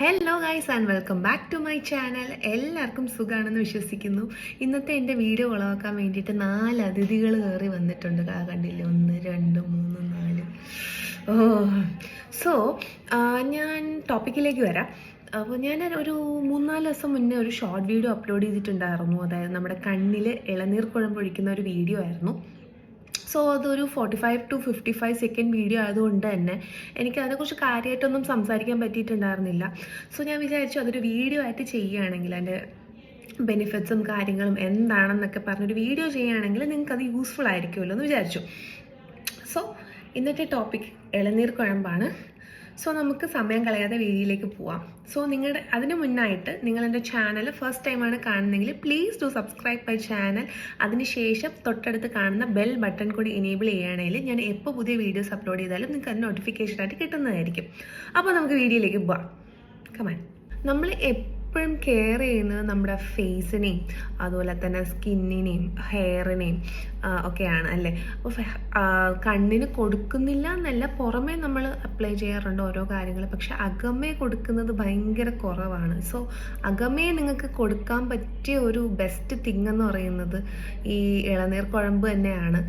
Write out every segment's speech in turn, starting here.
Hello guys and welcome back to my channel എല്ലാവർക്കും സുഖമാണെന്ന് വിശ്വസിക്കുന്നു. ഇന്നത്തെ എന്റെ വീഡിയോ ഉളവാക്കാൻ വേണ്ടിയിട്ട് നാല് അതിഥികൾ കയറി വന്നിട്ടുണ്ട്. കണ്ടില്ലേ? ഒന്ന് രണ്ട് മൂന്ന് നാല്. ഓ സോ ഞാൻ ടോപ്പിക്കിലേക്ക് വരാം. അപ്പോൾ ഞാൻ ഒരു മൂന്നാൽ ദിവസം മുന്നേ ഒരു ഷോർട്ട് വീഡിയോ അപ്ലോഡ് ചെയ്തിട്ടുണ്ടായിരുന്നു. അതായത് നമ്മുടെ കണ്ണിൽ ഇളനീർ കുഴമ്പൊഴിക്കുന്ന ഒരു വീഡിയോ ആയിരുന്നു. സോ അതൊരു forty five to fifty five second video ആയതുകൊണ്ട് തന്നെ എനിക്ക് അതിനെക്കുറിച്ച് കാര്യമായിട്ടൊന്നും സംസാരിക്കാൻ പറ്റിയിട്ടുണ്ടായിരുന്നില്ല. സോ ഞാൻ വിചാരിച്ചു അതൊരു വീഡിയോ ആയിട്ട് ചെയ്യുകയാണെങ്കിൽ അതിന്റെ ബെനിഫിറ്റ്സും കാര്യങ്ങളും എന്താണെന്നൊക്കെ പറഞ്ഞൊരു വീഡിയോ ചെയ്യുകയാണെങ്കിൽ അത് യൂസ്ഫുൾ ആയിരിക്കുമല്ലോ എന്ന് വിചാരിച്ചു. സോ ഇന്നത്തെ ടോപ്പിക് ഇളനീർ കുഴമ്പാണ്. സോ നമുക്ക് സമയം കളയാതെ വീഡിയോയിലേക്ക് പോവാം. സോ നിങ്ങളുടെ അതിന് മുന്നായിട്ട് നിങ്ങൾ എന്റെ ചാനൽ ഫസ്റ്റ് ടൈമാണ് കാണുന്നതെങ്കിൽ please do subscribe my channel അതിനുശേഷം തൊട്ടടുത്ത് കാണുന്ന ബെൽ ബട്ടൺ കൂടി എനേബിൾ ചെയ്യുകയാണെങ്കിൽ ഞാൻ എപ്പോൾ പുതിയ വീഡിയോസ് അപ്ലോഡ് ചെയ്താലും നിങ്ങൾക്ക് അത് നോട്ടിഫിക്കേഷനായിട്ട് കിട്ടുന്നതായിരിക്കും. അപ്പോൾ നമുക്ക് വീഡിയോയിലേക്ക് പോവാം. കമാൻ നമ്മൾ എപ്പോഴും കെയർ ചെയ്യുന്നത് നമ്മുടെ ഫേസിനെയും അതുപോലെ തന്നെ സ്കിന്നിനെയും ഹെയറിനെയും ഒക്കെയാണ് അല്ലേ? അപ്പോൾ കണ്ണിന് കൊടുക്കുന്നില്ല എന്നല്ല പുറമേ നമ്മൾ അപ്ലൈ ചെയ്യാറുണ്ട് ഓരോ കാര്യങ്ങൾ. പക്ഷെ അകമേ കൊടുക്കുന്നത് ഭയങ്കര കുറവാണ്. സോ അകമേ നിങ്ങൾക്ക് കൊടുക്കാൻ പറ്റിയ ഒരു ബെസ്റ്റ് തിങ് എന്ന് പറയുന്നത് ഈ ഇളനീർ കുഴമ്പ് തന്നെയാണ്.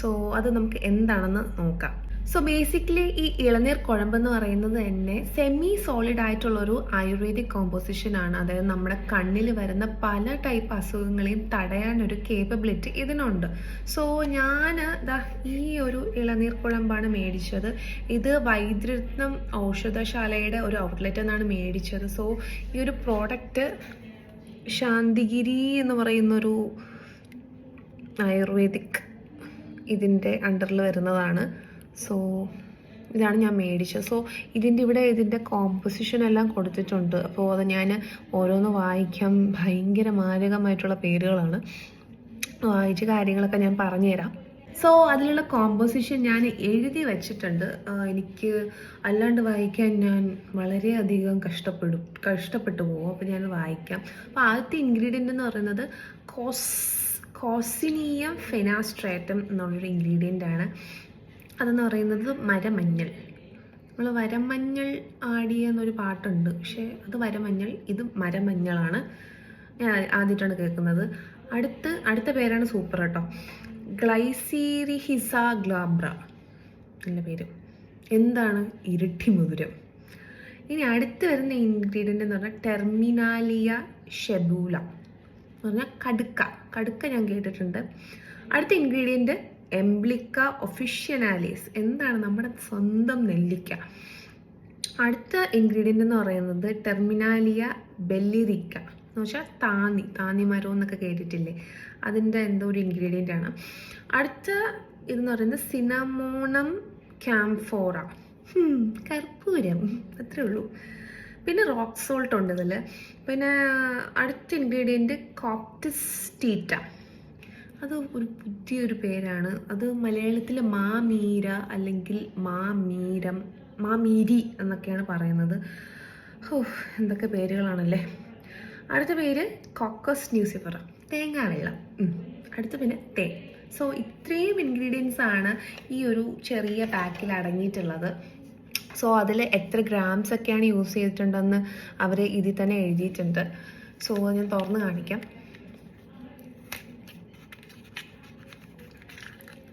സോ അത് നമുക്ക് എന്താണെന്ന് നോക്കാം. സോ ബേസിക്കലി ഈ ഇളനീർ കുഴമ്പെന്ന് പറയുന്നത് തന്നെ സെമി സോളിഡ് ആയിട്ടുള്ള ഒരു ആയുർവേദിക് കോമ്പോസിഷൻ ആണ്. അതായത് നമ്മുടെ കണ്ണിൽ വരുന്ന പല ടൈപ്പ് അസുഖങ്ങളെയും തടയാൻ ഒരു കേപ്പബിലിറ്റി ഇതിനുണ്ട് സോ ഞാൻ ഈ ഒരു ഇളനീർ കുഴമ്പാണ് മേടിച്ചത്. ഇത് വൈദ്യരത്നം ഔഷധശാലയുടെ ഒരു ഔട്ട്ലെറ്റ് എന്നാണ് മേടിച്ചത്. സോ ഈ ഒരു പ്രോഡക്റ്റ് ശാന്തിഗിരി എന്ന് പറയുന്നൊരു ആയുർവേദിക് ഇതിന്റെ അണ്ടറിൽ വരുന്നതാണ്. സോ ഇതാണ് ഞാൻ മേടിച്ചത്. സോ ഇതിന്റെ ഇവിടെ ഇതിന്റെ കോമ്പോസിഷൻ എല്ലാം കൊടുത്തിട്ടുണ്ട്. അപ്പോൾ അത് ഞാൻ ഓരോന്ന് വായിക്കാം ഭയങ്കര മാരകമായിട്ടുള്ള പേരുകളാണ്. വായിച്ച കാര്യങ്ങളൊക്കെ ഞാൻ പറഞ്ഞുതരാം. സോ അതിലുള്ള കോമ്പോസിഷൻ ഞാൻ എഴുതി വച്ചിട്ടുണ്ട്. എനിക്ക് അല്ലാണ്ട് വായിക്കാൻ ഞാൻ വളരെയധികം കഷ്ടപ്പെടും കഷ്ടപ്പെട്ടു പോകും. അപ്പോൾ ഞാൻ വായിക്കാം. അപ്പോൾ ആദ്യത്തെ ഇൻഗ്രീഡിയന്റ് എന്ന് പറയുന്നത് കോസ് കോസിനിയം ഫെനാസ്ട്രേറ്റം എന്നുള്ളൊരു ഇൻഗ്രീഡിയന്റ് ആണ്. അതെന്ന് പറയുന്നത് മരമഞ്ഞൾ നമ്മൾ വരമഞ്ഞൾ ആടിയ എന്നൊരു പാട്ടുണ്ട്. പക്ഷേ അത് വരമഞ്ഞൾ ഇത് മരമഞ്ഞളാണ്. ഞാൻ ആദ്യമായിട്ടാണ് കേൾക്കുന്നത്. അടുത്ത് അടുത്ത പേരാണ് സൂപ്പർ കേട്ടോ. ഗ്ലൈസീരിഹിസ ഗ്ലാബ്ര നല്ല പേര്. എന്താണ് ഇരട്ടി മധുരം? ഇനി അടുത്ത് വരുന്ന ഇൻഗ്രീഡിയന്റ് എന്ന് പറഞ്ഞാൽ ടെർമിനാലിയ ഷെബൂല എന്ന് പറഞ്ഞാൽ കടുക്ക. കടുക്ക ഞാൻ കേട്ടിട്ടുണ്ട്. അടുത്ത ഇൻഗ്രീഡിയന്റ് എംബ്ലിക്ക ഒഫിഷ്യനാലിസ് എന്താണ് നമ്മുടെ സ്വന്തം നെല്ലിക്ക? അടുത്ത ഇൻഗ്രീഡിയന്റ് എന്ന് പറയുന്നത് ടെർമിനാലിയ ബെല്ലിരിക്ക എന്ന് വെച്ചാൽ താന്നി താന്നി മരം എന്നൊക്കെ കേട്ടിട്ടില്ലേ? അതിന്റെ എന്തോ ഒരു ഇൻഗ്രീഡിയന്റ് ആണ്. അടുത്ത ഇതെന്ന് പറയുന്നത് സിനമോണം ക്യാംഫോറ കർപ്പൂരം. അത്രേ ഉള്ളൂ. പിന്നെ റോക്ക് സോൾട്ട് ഉണ്ട് ഇതിൽ പിന്നെ അടുത്ത ഇൻഗ്രീഡിയന്റ് കോപ്റ്റിസ്റ്റീറ്റ അത് ഒരു പുതിയൊരു പേരാണ്. അത് മലയാളത്തിലെ മാമീര അല്ലെങ്കിൽ മാമീരം മാമീരി എന്നൊക്കെയാണ് പറയുന്നത്. ഓ എന്തൊക്കെ പേരുകളാണല്ലേ. അടുത്ത പേര് കോക്കസ് ന്യൂസിഫറ തേങ്ങാ വെള്ളം. അടുത്ത പിന്നെ തേ സോ ഇത്രയും ഇൻഗ്രീഡിയൻസ് ആണ് ഈ ഒരു ചെറിയ പാക്കിൽ അടങ്ങിയിട്ടുള്ളത്. സോ അതിൽ എത്ര ഗ്രാംസ് ഒക്കെയാണ് യൂസ് ചെയ്തിട്ടുണ്ടെന്ന് അവർ ഇതിൽ തന്നെ എഴുതിയിട്ടുണ്ട്. സോ ഞാൻ തുറന്ന് കാണിക്കാം.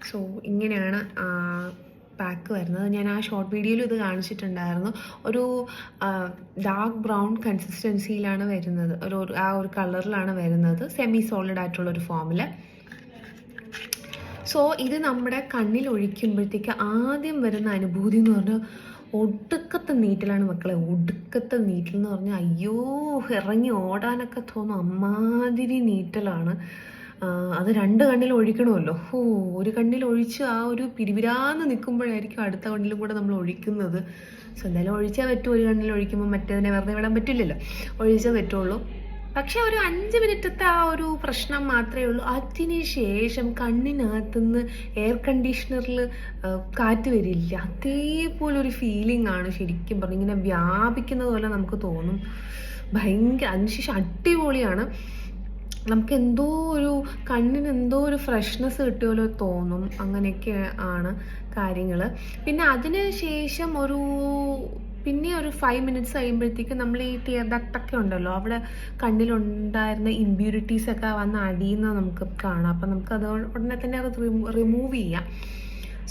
സോ ഇങ്ങനെയാണ് പാക്ക് വരുന്നത്. ഞാൻ ആ ഷോർട്ട് വീഡിയോയിൽ ഇത് കാണിച്ചിട്ടുണ്ടായിരുന്നു. ഒരു ഡാർക്ക് ബ്രൗൺ കൺസിസ്റ്റൻസിയിലാണ് വരുന്നത്. ഒരു ആ ഒരു കളറിലാണ് വരുന്നത്. സെമി സോളിഡ് ആയിട്ടുള്ള ഒരു ഫോമിൽ സോ ഇത് നമ്മുടെ കണ്ണിൽ ഒഴിക്കുമ്പോഴത്തേക്ക് ആദ്യം വരുന്ന അനുഭൂതി എന്ന് പറഞ്ഞാൽ ഒടുക്കത്തെ നീറ്റലാണ് മക്കളെ. ഒടുക്കത്തെ നീറ്റൽ എന്ന് പറഞ്ഞാൽ അയ്യോ ഇറങ്ങി ഓടാനൊക്കെ തോന്നും അമ്മാതിരി നീറ്റലാണ്. അത് രണ്ട് കണ്ണിൽ ഒഴിക്കണമല്ലോ. ഓ ഒരു കണ്ണിൽ ഒഴിച്ച് ആ ഒരു പിരിവിരാന്ന് നിൽക്കുമ്പോഴായിരിക്കും അടുത്ത കണ്ണിലും കൂടെ നമ്മൾ ഒഴിക്കുന്നത്. സോ എന്തായാലും ഒഴിച്ചാൽ പറ്റും ഒരു കണ്ണിൽ ഒഴിക്കുമ്പോൾ മറ്റേതിനെ വെറുതെ വിടാൻ പറ്റില്ലല്ലോ. ഒഴിച്ചേ പറ്റുള്ളൂ. പക്ഷെ ഒരു അഞ്ച് മിനിറ്റത്തെ ആ ഒരു പ്രശ്നം മാത്രമേ ഉള്ളൂ. അതിന് ശേഷം കണ്ണിനകത്തുനിന്ന് എയർ കണ്ടീഷണറിൽ കാറ്റ് വരില്ല. അതേപോലെ ഒരു ഫീലിംഗ് ആണ് ശരിക്കും പറഞ്ഞു. ഇങ്ങനെ വ്യാപിക്കുന്നത് പോലെ നമുക്ക് തോന്നും. ഭയങ്കര അതിനുശേഷം അടിപൊളിയാണ്. നമുക്ക് എന്തോ ഒരു കണ്ണിന് എന്തോ ഒരു ഫ്രഷ്നെസ് കിട്ടിയ പോലെ തോന്നും അങ്ങനെയൊക്കെ ആണ് കാര്യങ്ങൾ പിന്നെ അതിന് ശേഷം ഒരു പിന്നെ ഒരു ഫൈവ് മിനിറ്റ്സ് കഴിയുമ്പോഴത്തേക്കും നമ്മൾ ഈ ടിയർ ഡക്റ്റൊക്കെ ഉണ്ടല്ലോ അവിടെ കണ്ണിലുണ്ടായിരുന്ന ഇമ്പ്യൂരിറ്റീസ് ഒക്കെ വന്ന് അടിയുന്നത് നമുക്ക് കാണാം. അപ്പം നമുക്ക് അത് ഉടനെ തന്നെ അത് റിമൂവ് ചെയ്യാം.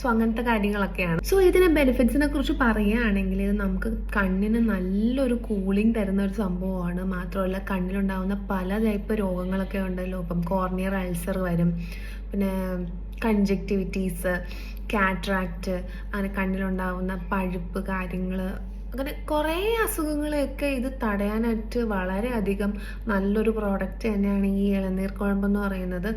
സോ അങ്ങനത്തെ കാര്യങ്ങളൊക്കെയാണ്. സോ ഇതിന്റെ ബെനിഫിറ്റ്സിനെ കുറിച്ച് പറയുകയാണെങ്കിൽ ഇത് നമുക്ക് കണ്ണിന് നല്ലൊരു കൂളിംഗ് തരുന്ന ഒരു സംഭവമാണ്. മാത്രമല്ല കണ്ണിലുണ്ടാകുന്ന പല ടൈപ്പ് രോഗങ്ങളൊക്കെ ഉണ്ടല്ലോ. ഇപ്പം കോർണിയർ അൾസർ വരും. പിന്നെ കൺജക്റ്റിവിറ്റീസ് കാട്രാക്റ്റ് അങ്ങനെ കണ്ണിലുണ്ടാവുന്ന പഴുപ്പ് കാര്യങ്ങൾ അങ്ങനെ കുറേ അസുഖങ്ങളെയൊക്കെ ഇത് തടയാനായിട്ട് വളരെയധികം നല്ലൊരു പ്രോഡക്റ്റ് തന്നെയാണ് ഈ ഇളനീർ കുഴമ്പെന്ന് പറയുന്നത്.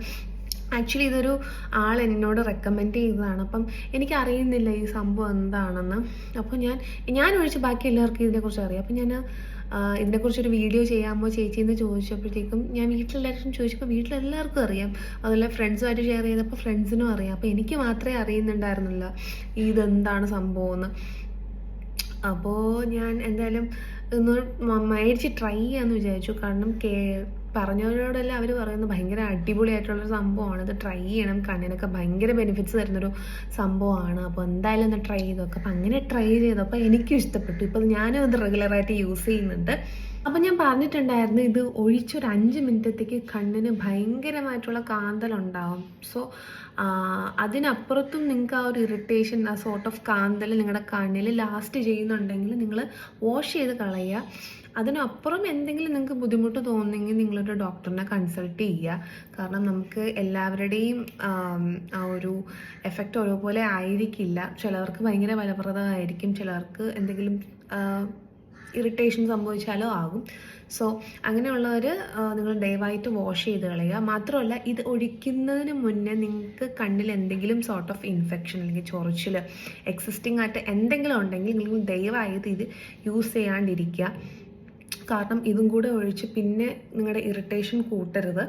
ആക്ച്വലി ഇതൊരു ആൾ എന്നോട് റെക്കമെൻഡ് ചെയ്തതാണ് അപ്പം എനിക്കറിയുന്നില്ല ഈ സംഭവം എന്താണെന്ന് അപ്പോൾ ഞാൻ ഞാൻ ഒഴിച്ച് ബാക്കി എല്ലാവർക്കും ഇതിനെക്കുറിച്ച് അറിയാം അപ്പം ഞാൻ ഇതിനെക്കുറിച്ചൊരു വീഡിയോ ചെയ്യാമോ ചേച്ചി എന്ന് ചോദിച്ചപ്പോഴത്തേക്കും ഞാൻ വീട്ടിലെല്ലാവരും ചോദിച്ചപ്പോൾ വീട്ടിലെല്ലാവർക്കും അറിയാം അതുപോലെ ഫ്രണ്ട്സുമായിട്ട് ഷെയർ ചെയ്തപ്പോൾ ഫ്രണ്ട്സിനും അറിയാം അപ്പോൾ എനിക്ക് മാത്രമേ അറിയുന്നുണ്ടായിരുന്നില്ല ഇതെന്താണ് സംഭവം എന്ന് അപ്പോൾ ഞാൻ എന്തായാലും ഒന്ന് മേടിച്ച് ട്രൈ ചെയ്യാമെന്ന് വിചാരിച്ചു കാരണം കേ പറഞ്ഞവരോടെല്ലാം അവർ പറയുന്നത് ഭയങ്കര അടിപൊളിയായിട്ടുള്ളൊരു സംഭവമാണ്. ഇത് ട്രൈ ചെയ്യണം. കണ്ണിനൊക്കെ ഭയങ്കര ബെനിഫിറ്റ്സ് തരുന്നൊരു സംഭവമാണ്. അപ്പോൾ എന്തായാലും ഒന്ന് ട്രൈ ചെയ്തു നോക്കാം. അപ്പം അങ്ങനെ ട്രൈ ചെയ്തു. ചെയ്തപ്പോൾ എനിക്കും ഇഷ്ടപ്പെട്ടു. ഇപ്പോൾ ഞാനും ഇത് റെഗുലറായിട്ട് യൂസ് ചെയ്യുന്നുണ്ട്. അപ്പം ഞാൻ പറഞ്ഞിട്ടുണ്ടായിരുന്നു ഇത് ഒഴിച്ചൊരു അഞ്ച് മിനിറ്റത്തേക്ക് കണ്ണിന് ഭയങ്കരമായിട്ടുള്ള കാന്തലുണ്ടാവും സോ അതിനപ്പുറത്തും നിങ്ങൾക്ക് ആ ഒരു ഇറിറ്റേഷൻ ആ സോർട്ട് ഓഫ് കാന്തൽ നിങ്ങളുടെ കണ്ണിൽ ലാസ്റ്റ് ചെയ്യുന്നുണ്ടെങ്കിൽ നിങ്ങൾ വാഷ് ചെയ്ത് കളയുക. അതിനപ്പുറം എന്തെങ്കിലും നിങ്ങൾക്ക് ബുദ്ധിമുട്ട് തോന്നുന്നെങ്കിൽ നിങ്ങളൊരു ഡോക്ടറിനെ കൺസൾട്ട് ചെയ്യുക കാരണം നമുക്ക് എല്ലാവരുടെയും ആ ഒരു എഫക്റ്റ് ഒരുപോലെ ആയിരിക്കില്ല. ചിലവർക്ക് ഭയങ്കര ഫലപ്രദമായിരിക്കും. ചിലവർക്ക് എന്തെങ്കിലും ഇറിറ്റേഷൻ സംഭവിച്ചാലോ ആകും. സോ അങ്ങനെയുള്ളവർ നിങ്ങൾ ദയവായിട്ട് വാഷ് ചെയ്ത് കളയുക. മാത്രമല്ല ഇത് ഒഴിക്കുന്നതിന് മുന്നേ നിങ്ങൾക്ക് കണ്ണിൽ എന്തെങ്കിലും സോർട്ട് ഓഫ് ഇൻഫെക്ഷൻ അല്ലെങ്കിൽ ചൊറിച്ചിൽ എക്സിസ്റ്റിംഗ് ആയിട്ട് എന്തെങ്കിലും ഉണ്ടെങ്കിൽ നിങ്ങൾ ദയവായിട്ട് ഇത് യൂസ് ചെയ്യാണ്ടിരിക്കുക. കാരണം ഇതും കൂടെ ഒഴിച്ച് പിന്നെ നിങ്ങളുടെ ഇറിറ്റേഷൻ കൂട്ടരുത്.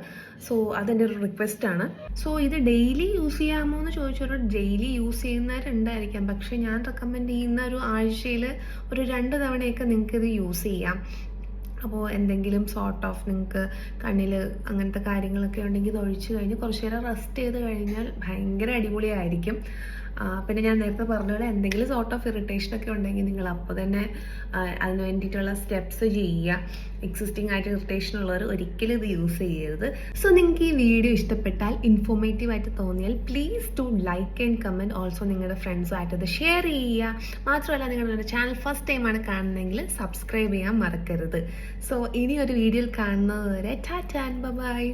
സോ അതെന്റെ ഒരു റിക്വസ്റ്റ് ആണ്. സോ ഇത് ഡെയിലി യൂസ് ചെയ്യാമോ എന്ന് ചോദിച്ചൊരു ഡെയിലി യൂസ് ചെയ്യുന്നവരുണ്ടായിരിക്കാം. പക്ഷെ ഞാൻ റെക്കമെൻഡ് ചെയ്യുന്ന ഒരു ആഴ്ചയിൽ ഒരു രണ്ട് തവണയൊക്കെ നിങ്ങൾക്ക് ഇത് യൂസ് ചെയ്യാം. അപ്പോൾ എന്തെങ്കിലും സോർട്ട് ഓഫ് നിങ്ങൾക്ക് കണ്ണിൽ അങ്ങനത്തെ കാര്യങ്ങളൊക്കെ ഉണ്ടെങ്കിൽ ഇത് ഒഴിച്ച് കഴിഞ്ഞ് കുറച്ച് നേരം റെസ്റ്റ് ചെയ്ത് കഴിഞ്ഞാൽ ഭയങ്കര അടിപൊളിയായിരിക്കും. പിന്നെ ഞാൻ നേരത്തെ പറഞ്ഞ പോലെ എന്തെങ്കിലും സോർട്ട് ഓഫ് ഇറിറ്റേഷൻ ഒക്കെ ഉണ്ടെങ്കിൽ നിങ്ങൾ അപ്പോൾ തന്നെ അതിന് വേണ്ടിയിട്ടുള്ള സ്റ്റെപ്സ് ചെയ്യുക. എക്സിസ്റ്റിംഗ് ആയിട്ട് ഇറിറ്റേഷൻ ഉള്ളവർ ഒരിക്കലും ഇത് യൂസ് ചെയ്യരുത്. സോ നിങ്ങൾക്ക് ഈ വീഡിയോ ഇഷ്ടപ്പെട്ടാൽ ഇൻഫോർമേറ്റീവ് ആയിട്ട് തോന്നിയാൽ please to like and comment also നിങ്ങളുടെ ഫ്രണ്ട്സുമായിട്ട് ഇത് ഷെയർ ചെയ്യുക. മാത്രമല്ല നിങ്ങളുടെ ചാനൽ ഫസ്റ്റ് ടൈമാണ് കാണുന്നതെങ്കിൽ സബ്സ്ക്രൈബ് ചെയ്യാൻ മറക്കരുത്. സോ ഇനി ഒരു വീഡിയോയിൽ കാണുന്നത് വരെ ടാറ്റാൻ ബൈ